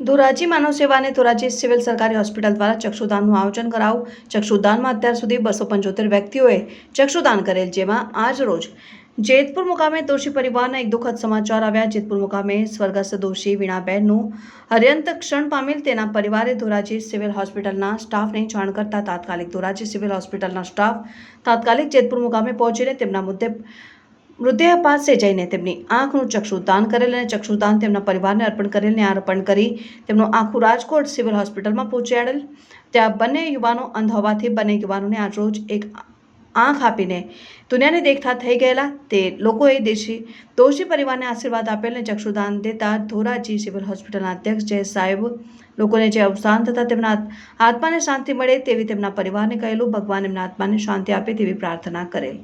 ધોરાજી માનવ સેવા અને ધોરાજી સિવિલ સરકારી હોસ્પિટલ દ્વારા ચક્ષુદાનનું આયોજન કરાવું. ચક્ષુદાનમાં અત્યાર સુધી બસો પંચોતેર વ્યક્તિઓએ ચક્ષુદાન કરેલ જેમાં આજ રોજ જેતપુર મુકામે દોષી પરિવારના એક દુઃખદ સમાચાર આવ્યા. જેતપુર મુકામે સ્વર્ગસ્થ દોષી વીણાબહેનનું હર્યંત ક્ષણ પામેલ તેના પરિવારે ધોરાજી સિવિલ હોસ્પિટલના સ્ટાફને જાણ કરતા તાત્કાલિક ધોરાજી સિવિલ હોસ્પિટલના સ્ટાફ તાત્કાલિક જેતપુર મુકામે પહોંચીને તેમના મુદ્દે મૃતદેહ પાસે જઈને તેમની આંખનું ચક્ષુદાન કરેલ અને ચક્ષુદાન તેમના પરિવારને અર્પણ કરેલ ને આ અર્પણ કરી તેમનું આખું રાજકોટ સિવિલ હોસ્પિટલમાં પહોંચાડેલ. ત્યાં બંને યુવાનો અંધ હોવાથી બંને યુવાનોને આજરોજ એક આંખ આપીને દુનિયાને દેખતા થઈ ગયેલા. તે લોકોએ દેશી, દોષી પરિવારને આશીર્વાદ આપેલ અને ચક્ષુદાન દેતા ધોરાજી સિવિલ હોસ્પિટલના અધ્યક્ષ જય સાહેબ લોકોને જે અવસાન થતાં તેમના આત્માને શાંતિ મળે તેવી તેમના પરિવારને કહેલું, ભગવાન એમના આત્માને શાંતિ આપે તેવી પ્રાર્થના કરેલ.